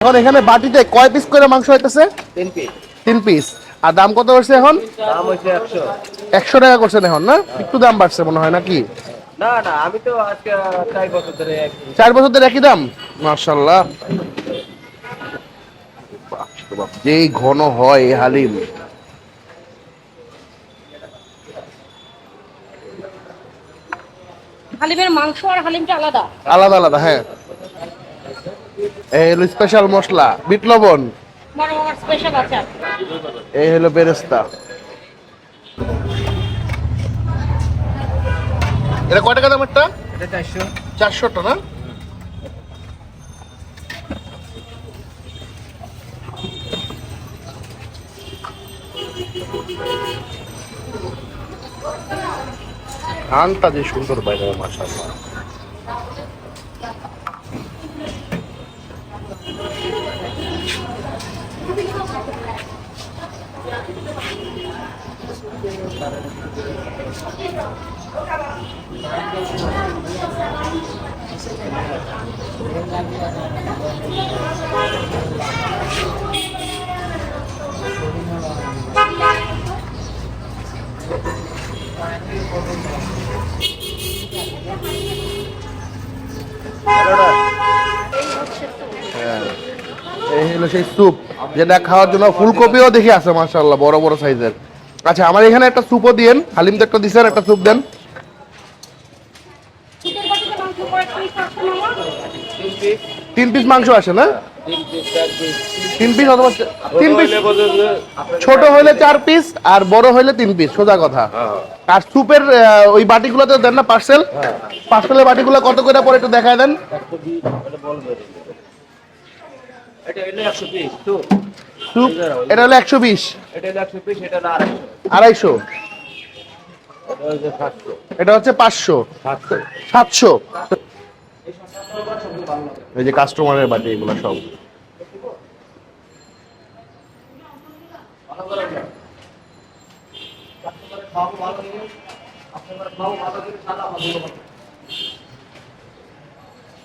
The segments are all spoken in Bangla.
এখন এখানে বাটিতে কয় পিস করে মাংস হইতেছে? তিন পিস তিন পিস আর দাম কত করছে এখন? দাম টাকা করছেন এখন না? একটু দাম বাড়ছে মনে হয় নাকি? না না আমি তো আজকে চার বছর ধরে বছর একই দাম? যেই ঘন হয় এই হালিম। হালিমের মাংস আর হালিমটা আলাদা? আলাদা আলাদা হ্যাঁ। এই হলো স্পেশাল মশলা বিট লবণ। এই হলো বেরেস্তা। এটা কয় টাকা দাম একটা? এটা চারশো। চারশো টাকা ধানটা যে সুন্দর বাইরে মাসাল্লাহ হ্যাঁ এই হলো সেই স্যুপ যেটা খাওয়ার জন্য ফুলকপিও দেখি আছে মাশাআল্লাহ বড় বড় সাইজের। আচ্ছা আমার এখানে একটা স্যুপও দিয়েন হালিম তো একটা দিছেন একটা স্যুপ দেন। তিন পিস মাংস আসে না? তিন পিস অথবা তিন পিস ছোট হইলে চার পিস আর বড় হইলে তিন পিস সোজা কথা। হ্যাঁ। আর স্যুপের ওই বাটিগুলোতে দেন না পার্সেল হ্যাঁ। পার্সেলের বাটিগুলো কত করে পরে একটু দেখায় দেন। এটা হলো একশো পিস এটা একশো বিশ। আড়াইশো। এটা হচ্ছে পাঁচশো। সাতশো। এই যে কাস্টমারের বাটি এগুলো সব।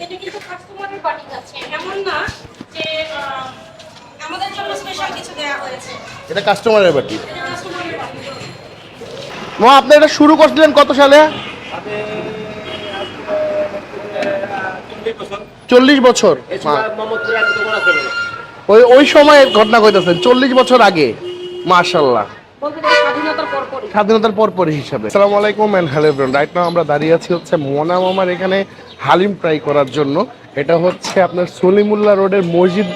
এটা কিন্তু কাস্টমারের বাটি আছে এমন না আমাদের জন্য স্পেশাল কিছু দেওয়া হয়েছে। এটা কাস্টমারের এটা মা আপনি এটা শুরু করছিলেন কত সালে? চল্লিশ বছর। ওই ওই সময় ঘটনা কইতেছেন চল্লিশ বছর আগে। মাশাল্লাহ বলতে স্বাধীনতার পর পরই পরপরই হিসাবে। আসসালামু আলাইকুম and hello everyone right now আমরা দাঁড়িয়ে আছি হচ্ছে মোনা মামার এখানে হালিম ট্রাই করার জন্য। এটা হচ্ছে আপনার সলিমুল্লাহ রোডের মসজিদ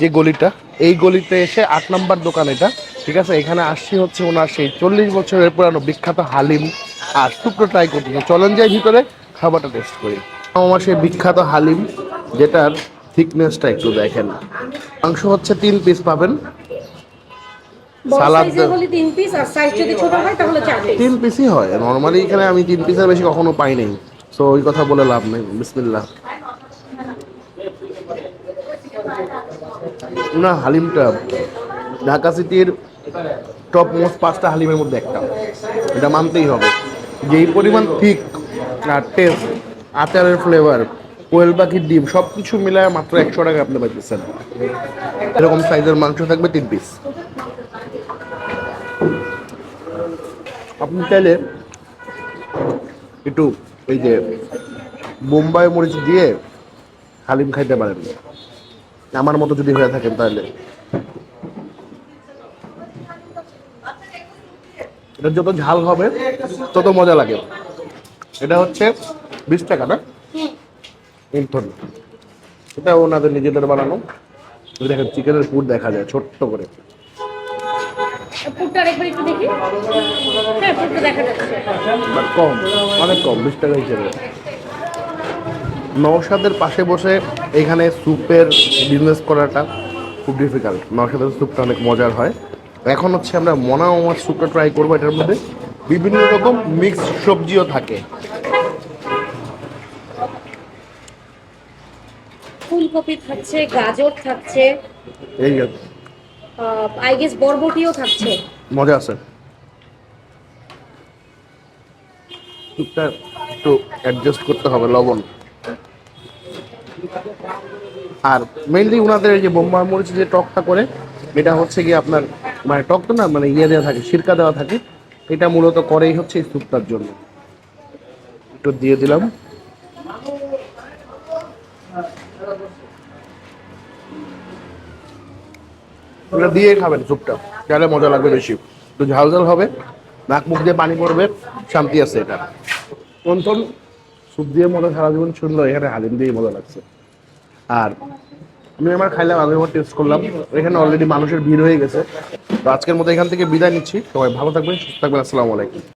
যে গলিটা এই গলিতে এসে আট নাম্বার দোকান এটা ঠিক আছে? এখানে আসছি হচ্ছে ওনার সেই চল্লিশ বছরের পুরানো বিখ্যাত হালিম আর টুকরো ট্রাই করতে চলেন যাই ভিতরে খাবারটা টেস্ট করি। আমার সেই বিখ্যাত হালিম যেটার থিকনেসটা একটু দেখেন। মাংস হচ্ছে তিন পিস পাবেন। সালাদ তিন পিস আর সাইজ যদি ছোট হয় তাহলে তিন পিসই হয়। নর্মালি এখানে আমি তিন পিসের বেশি কখনো পাই নাই। সো ওই কথা বলে লাভ নেই। বিসমিল্লাহ। না হালিমটা ঢাকা সিটির টপ মোস্ট পাঁচটা হালিমের মধ্যে একটা। এটা মানতেই হবে। যেই পরিমাণ ঠিক আর টেস্ট আচারের ফ্লেভার কোয়েল পাখির ডিম সব কিছু মিলায় মাত্র একশো টাকা আপনি পাইতেছেন। এরকম সাইজের মাংস থাকবে তিন পিস আপনি চাইলে একটু এই যে বোম্বাই মরিচ দিয়ে হালিম খাইতে পারেন। আমার মতো যদি হয়ে থাকেন তাহলে। এটা যত ঝাল হবে তত মজা লাগে। এটা হচ্ছে বিশ টাকা না? ইনথন এটা ওনাদের নিজেদের বানানো। দেখেন চিকেনের পুর দেখা যায় ছোট্ট করে। ফুটটা একবার একটু দেখি। হ্যাঁ ফুটটা দেখা যাচ্ছে। কম অনেক কম বিশ টাকা হিসেবে। নওশাদের পাশে বসে এখানে স্যুপের বিজনেস করাটা খুব ডিফিকাল্ট নওশাদের স্যুপটা অনেক মজার হয়। এখন হচ্ছে আমরা মনা আমার স্যুপটা ট্রাই করব এটার মধ্যে বিভিন্ন রকম মিক্সড সবজিও থাকে। ফুলকপি থাকছে গাজর থাকছে এই আই গেস বরবটিও থাকছে। মজা আছে। স্যুপটা একটু অ্যাডজাস্ট করতে হবে লবণ। আর মেইনলি ওনাদের যে বোম্বা মরিচ যে টকটা করে, এটা হচ্ছে কি আপনার মানে টক তো না মানে ইয়ে দেওয়া থাকে, সিরকা দেওয়া থাকে, এটা মূলত করেই হচ্ছে এই স্যুপটার জন্য। একটু দিয়ে দিলাম। এটা দিয়ে খাবেন স্যুপটা, তাহলে মজা লাগবে বেশি। একটু ঝাল ঝাল হবে, নাক মুখ দিয়ে পানি পড়বে, শান্তি আছে এটা। অন্তন স্যুপ দিয়ে হয় সারা জীবন শুনলো এখানে হালিম দিয়ে মজা লাগছে। আর আমি আমার খাইলাম আমি আমার টেস্ট করলাম। এখানে অলরেডি মানুষের ভিড় হয়ে গেছে। তো আজকের মতো এখান থেকে বিদায় নিচ্ছি। সবাই ভালো থাকবেন, সুস্থ থাকবেন, আসসালামু আলাইকুম।